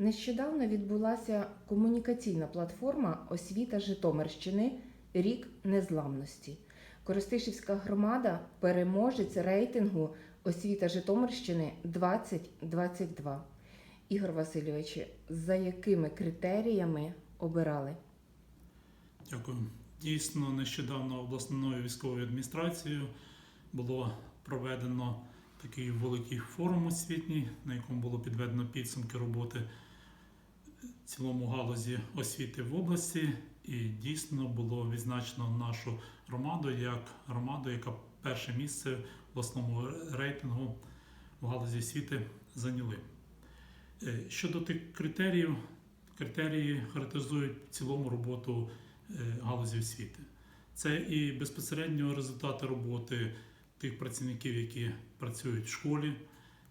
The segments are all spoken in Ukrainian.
Нещодавно відбулася комунікаційна платформа Освіта Житомирщини Рік Незламності. Коростишівська громада переможець рейтингу Освіта Житомирщини 2022. Ігор Васильович, за якими критеріями обирали? Дякую. Дійсно, нещодавно обласною військовою адміністрацією було проведено такий великий форум освітній, на якому було підведено підсумки роботи цілому галузі освіти в області. І дійсно було відзначено нашу громаду як громаду, яка перше місце в обласному рейтингу в галузі освіти зайняли. Е, Щодо тих критеріїв, критерії характеризують в цілому роботу е, галузі освіти. Це і безпосередньо результати роботи тих працівників, які працюють в школі,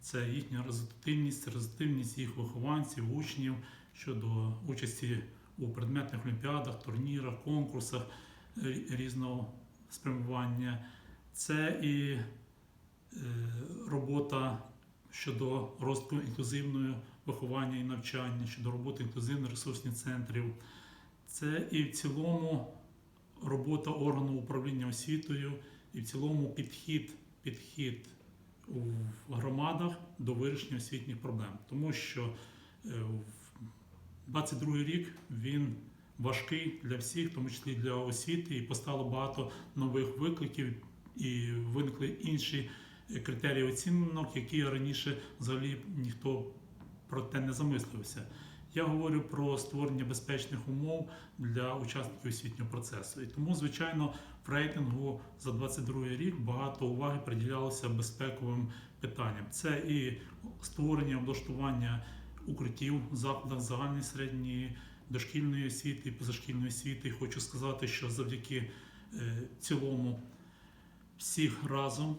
це їхня результативність, результативність їх вихованців, учнів щодо участі у предметних олімпіадах, турнірах, конкурсах е, різного спрямування. Це і е, робота щодо розвитку інклюзивного виховання і навчання, щодо роботи інклюзивних ресурсних центрів. Це і в цілому робота органу управління освітою, і в цілому підхід, підхід в громадах до вирішення освітніх проблем. Тому що е, в 22 рік він важкий для всіх, в тому числі для освіти, і постало багато нових викликів, і виникли інші критерії оцінок, які раніше взагалі ніхто про те не замислився. Я говорю про створення безпечних умов для учасників освітнього процесу. І тому, звичайно, в рейтингу за 22 рік багато уваги приділялося безпековим питанням. Це і створення облаштування укриттів в закладах загальної середньої дошкільної освіти і позашкільної освіти. Хочу сказати, що завдяки е, цілому всіх разом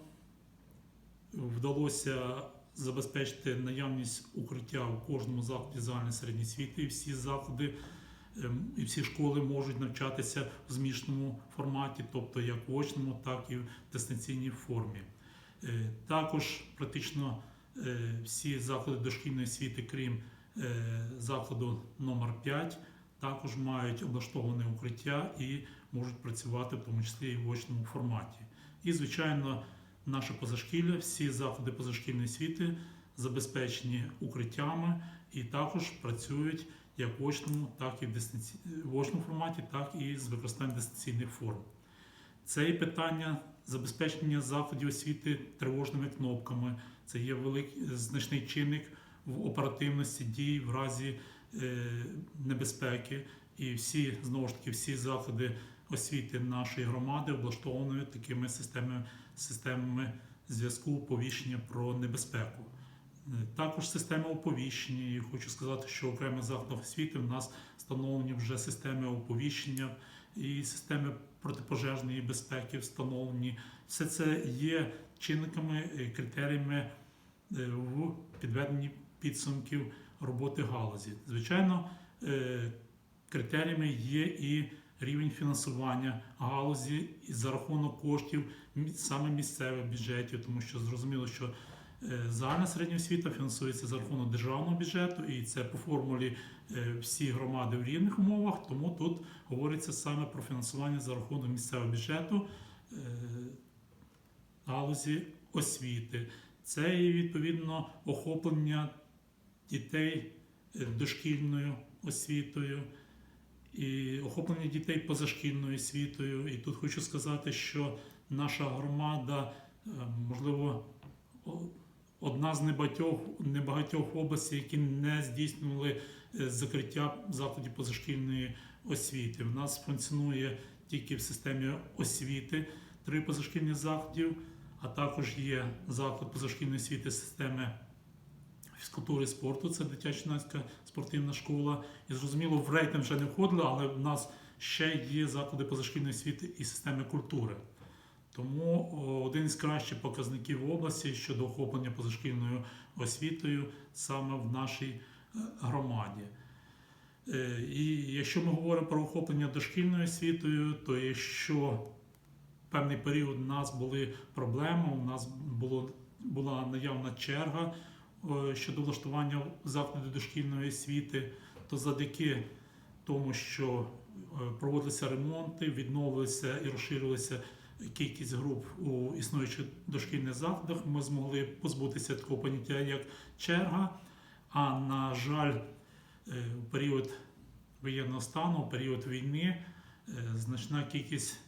вдалося забезпечити наявність укриття у кожному закладі загальної середньої освіти. Всі заклади ем, і всі школи можуть навчатися в змішаному форматі, тобто як в очному, так і в дистанційній формі. Е, Також практично всі заклади дошкільної освіти, крім е, закладу номер 5 також мають облаштоване укриття і можуть працювати в тому числі і в очному форматі. І, звичайно, наше позашкілля, всі заклади позашкільної освіти забезпечені укриттями і також працюють як в очному, так і в, дистанці... в очному форматі, так і з використанням дистанційних форм. Це і питання забезпечення закладів освіти тривожними кнопками. Це є великий значний чинник в оперативності дій в разі е, небезпеки. І всі знову ж таки всі заклади освіти нашої громади облаштовані такими системами, системами зв'язку оповіщення про небезпеку. Е, Також система оповіщення. І хочу сказати, що окремих закладах освіти в нас встановлені вже системи оповіщення і системи протипожежної безпеки встановлені. Все це є чинниками, е, критеріями е, в підведенні підсумків роботи галузі. Звичайно, е, критеріями є і рівень фінансування галузі за рахунок коштів саме місцевих бюджетів, тому що зрозуміло, що загальна середня освіта фінансується за рахунок державного бюджету, і це по формулі е, всі громади в рівних умовах. Тому тут говориться саме про фінансування за рахунок місцевого бюджету е, галузі освіти. Це і відповідно охоплення дітей е, дошкільною освітою і охоплення дітей позашкільною освітою. І тут хочу сказати, що наша громада, е, можливо, одна з небагатьох, небагатьох областей, які не здійснювали е, закриття закладів позашкільної освіти. У нас функціонує тільки в системі освіти три позашкільні закладів, а також є заклад позашкільної освіти системи фізкультури і спорту, це дитячо-юнацька спортивна школа. І зрозуміло, в рейтинг вже не входили, але в нас ще є заклади позашкільної освіти і системи культури. Тому один з кращих показників області щодо охоплення позашкільною освітою саме в нашій е, громаді. Е, І якщо ми говоримо про охоплення дошкільною освітою, то якщо певний період у нас були проблеми, у нас було, була наявна черга щодо влаштування закладів дошкільної освіти, то завдяки тому, що е, проводилися ремонти, відновилися і розширилися кількість груп у існуючих дошкільних закладах, ми змогли позбутися такого поняття, як черга. А на жаль, е, у період воєнного стану, у період війни, е, значна кількість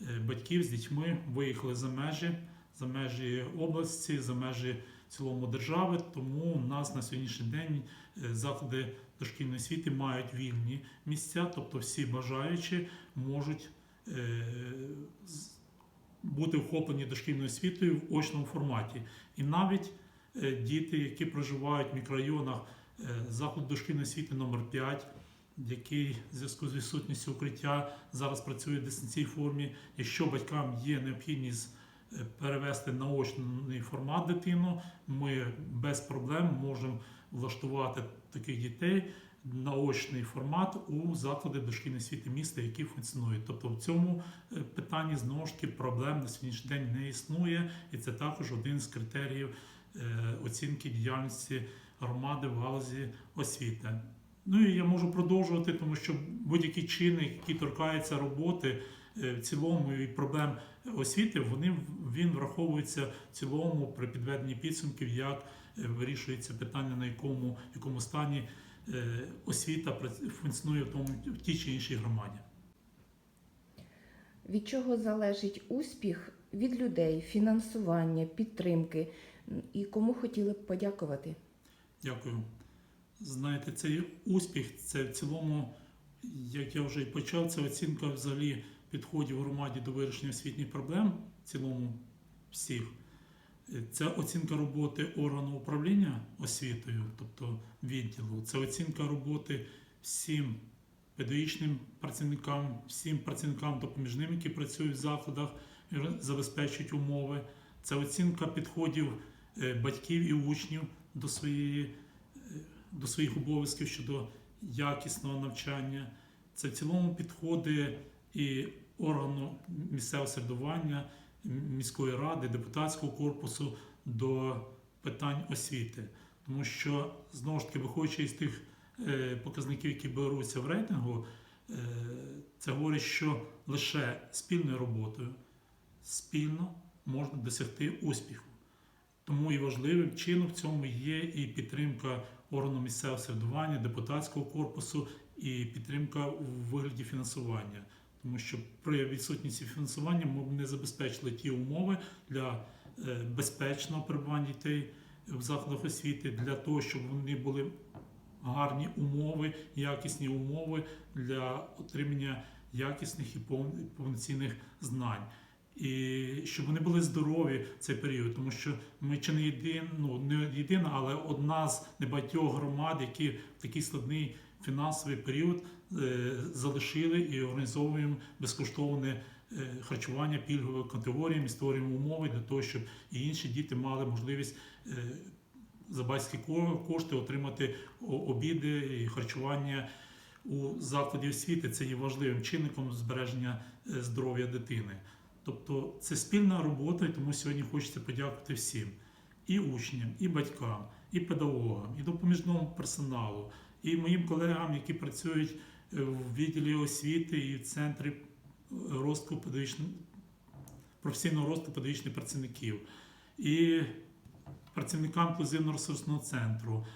е, батьків з дітьми виїхали за межі, за межі області, за межі цілому держави. Тому у нас на сьогоднішній день заклади дошкільної освіти мають вільні місця, тобто всі бажаючі можуть бути охоплені дошкільною освітою в очному форматі. І навіть е, діти, які проживають в мікрорайонах е, закладу дошкільної освіти номер 5 який в зв'язку з відсутністю укриття зараз працює в дистанційній формі. Якщо батькам є необхідність е, перевести на очний формат дитину, ми без проблем можемо влаштувати таких дітей на очний формат у заклади дошкільної освіти міста, які функціонують. Тобто в цьому е, питанні знову ж таки проблем на сьогоднішній день не існує, і це також один з критеріїв е, оцінки діяльності громади в галузі освіти. Ну і я можу продовжувати, тому що будь-які чинник, які торкаються роботи е, в цілому і проблем освіти, вони він враховується в цілому при підведенні підсумків, як вирішується питання, на якому, якому стані освіта прац- функціонує в тому в тій чи іншій громаді. Від чого залежить успіх від людей, фінансування, підтримки і кому хотіли б подякувати? Дякую. Знаєте, цей успіх, це в цілому, як я вже і почав, це оцінка взагалі підходів громаді до вирішення освітніх проблем в цілому всіх. Це оцінка роботи органу управління освітою, тобто відділу. Це оцінка роботи всім педагогічним працівникам, всім працівникам допоміжним, які працюють в закладах і забезпечують умови. Це оцінка підходів е, батьків і учнів до своєї е, до своїх обов'язків щодо якісного навчання. Це в цілому підходи і органу місцевого середування, міської ради, депутатського корпусу до питань освіти. Тому що знову ж таки, виходячи із тих е, показників, які беруться в рейтингу, е, це говорить, що лише спільною роботою спільно можна досягти успіху. Тому і важливим чином в цьому є і підтримка органу місцевого середування, депутатського корпусу, і підтримка у вигляді фінансування. Тому що при відсутності фінансування ми б не забезпечили ті умови для е, безпечного перебування дітей в закладах освіти, для того, щоб вони були гарні умови, якісні умови для отримання якісних і повноцінних знань. І щоб вони були здорові в цей період, тому що ми чи не єдин, ну не єдина, але одна з небагатьох громад, які в такий складний фінансовий період залишили і організовуємо безкоштовне е, харчування пільговим категоріям і створюємо умови для того, щоб і інші діти мали можливість е, за батьківські кошти отримати обіди і харчування у закладі освіти. Це є важливим чинником збереження е, здоров'я дитини. Тобто це спільна робота, і тому сьогодні хочеться подякувати всім і учням, і батькам, і педагогам, і допоміжному персоналу, і моїм колегам, які працюють е, в відділі освіти і в центрі е, розвитку педагогічних професійного росту педагогічних працівників, і працівникам інклюзивно-ресурсного центру,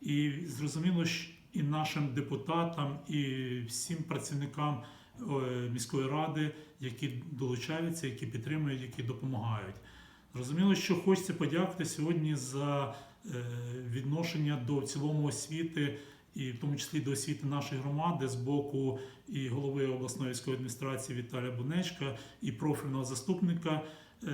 і зрозуміло, що і нашим депутатам, і всім працівникам е, міської ради, які долучаються, які підтримують, які допомагають. Зрозуміло, що хочеться подякувати сьогодні за е, відношення до цілому освіти, і в тому числі до освіти нашої громади з боку і голови обласної військової адміністрації Віталія Бунечка, і профільного заступника е,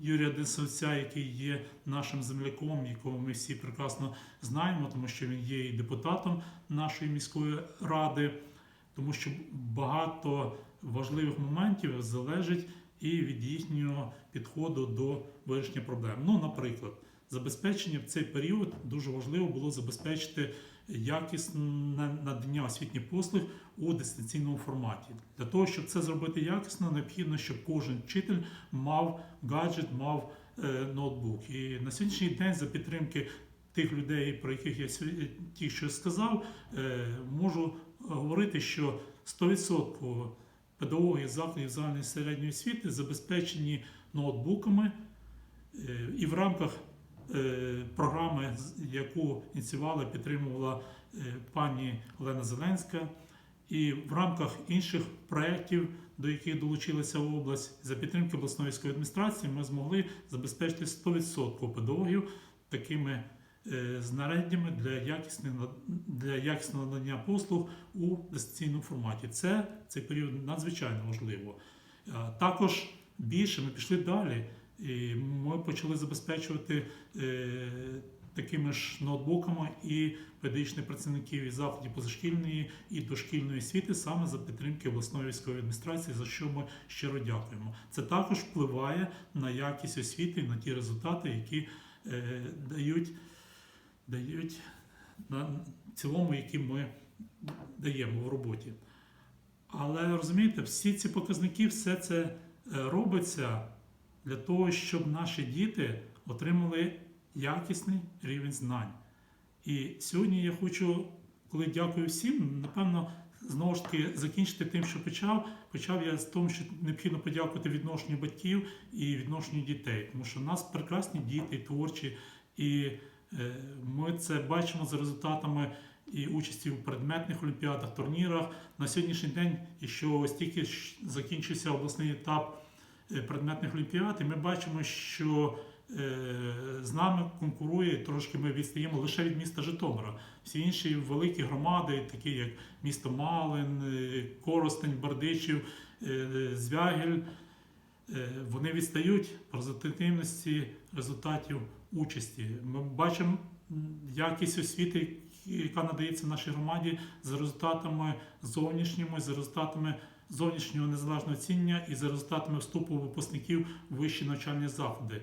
Юрія Десовця, який є нашим земляком, якого ми всі прекрасно знаємо, тому що він є і депутатом нашої міської ради, тому що багато важливих моментів залежить і від їхнього підходу до вирішення проблем. Ну, наприклад, забезпечення в цей період дуже важливо було забезпечити якісне надання освітніх послуг у дистанційному форматі. Для того, щоб це зробити якісно, необхідно, щоб кожен вчитель мав гаджет, мав е, ноутбук. І на сьогоднішній день за підтримки тих людей, про яких я ті, що сказав, е, можу говорити, що 100% педагогів закладів загальної середньої освіти забезпечені ноутбуками е, і в рамках програми, яку ініціювала підтримувала е, пані Олена Зеленська, і в рамках інших проєктів, до яких долучилася область, за підтримки обласної адміністрації, ми змогли забезпечити 100% педагогів такими е, знаряддями для якісних для якісного надання послуг у дистанційному форматі. Це цей період надзвичайно важливо. Також більше ми пішли далі. І ми почали забезпечувати е, такими ж ноутбуками і педагогічних працівників із закладів позашкільної і дошкільної освіти саме за підтримки обласної військової адміністрації, за що ми щиро дякуємо. Це також впливає на якість освіти і на ті результати, які е, дають, дають на цілому, які ми даємо в роботі. Але розумієте, всі ці показники, все це е, робиться для того, щоб наші діти отримали якісний рівень знань. І сьогодні я хочу, коли дякую всім, напевно, знову ж таки закінчити тим, що почав. Почав я з тому, що необхідно подякувати відношенню батьків і відношенню дітей, тому що в нас прекрасні діти, творчі, і е, ми це бачимо за результатами і участі у предметних олімпіадах, турнірах. На сьогоднішній день, якщо ось тільки закінчився обласний етап предметних олімпіад, і ми бачимо, що е, з нами конкурує трошки. Ми відстаємо лише від міста Житомира. Всі інші великі громади, такі як місто Малин, е, Коростень, Бардичів, е, Звягель, е, вони відстають результативності результатів участі. Ми бачимо якість освіти, яка надається нашій громаді за результатами зовнішніми, за результатами зовнішнього незалежного оцінення і за результатами вступу випускників в вищі навчальні заклади.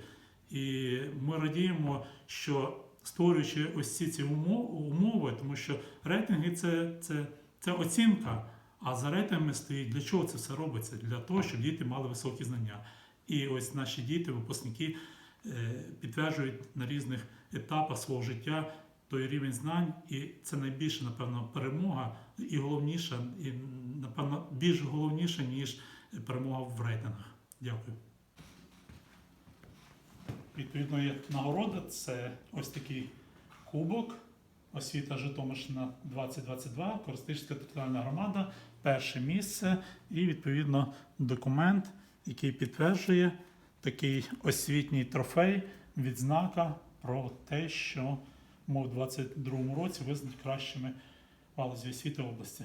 І ми радіємо, що створюючи ось ці ці умови, тому що рейтинги це, це, це оцінка. А за рейтингами стоїть для чого це все робиться? Для того, щоб діти мали високі знання. І ось наші діти, випускники е, підтверджують на різних етапах свого життя той рівень знань, і це найбільша, напевно, перемога, і головніша, і напевно більш головніша, ніж перемога в рейтингах. Дякую. Відповідно, як нагорода, це ось такий кубок. Освіта Житомирщина 2022, Коростишська територіальна громада, перше місце і відповідно документ, який підтверджує такий освітній трофей, відзнака про те, що мов у 2022 році визнають кращими в галузі освіти області.